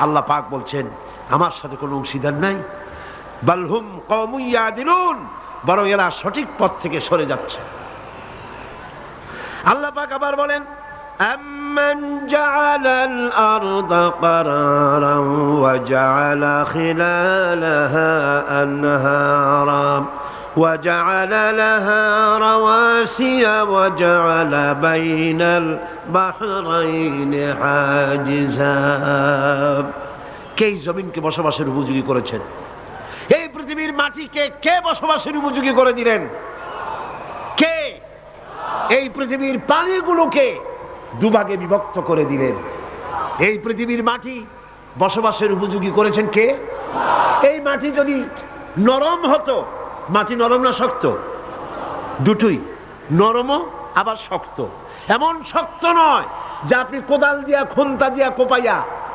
আল্লাহ পাক বলছেন আমার সাথে কোনো অংশীদার নাই বালহুম কমুইয়া দিলুন বরং এরা সঠিক পথ থেকে সরে যাচ্ছে আল্লাহ পাক আবার বলেন أمن جعل الأرض قرارا وجعل خلالها أنهارا وجعل لها رواسي وجعل بين البحرين حاجزا কে এই জমিনকে বসবাসের উপযোগী করেছেন এই পৃথিবীর মাটিকে কে বসবাসের উপযোগী করে দিলেন কে এই পৃথিবীর পানিগুলোকে দুভাগে বিভক্ত করে দিলেন এই পৃথিবীর মাটি বসবাসের উপযোগী করেছেন কে এই মাটি যদি নরম হতো মাটি নরম না শক্ত? দুটোই। নরমও, আবার শক্ত। এমন শক্ত নয় যে আপনি কোদাল দিয়া, খুন্তা দিয়া কোপাইয়া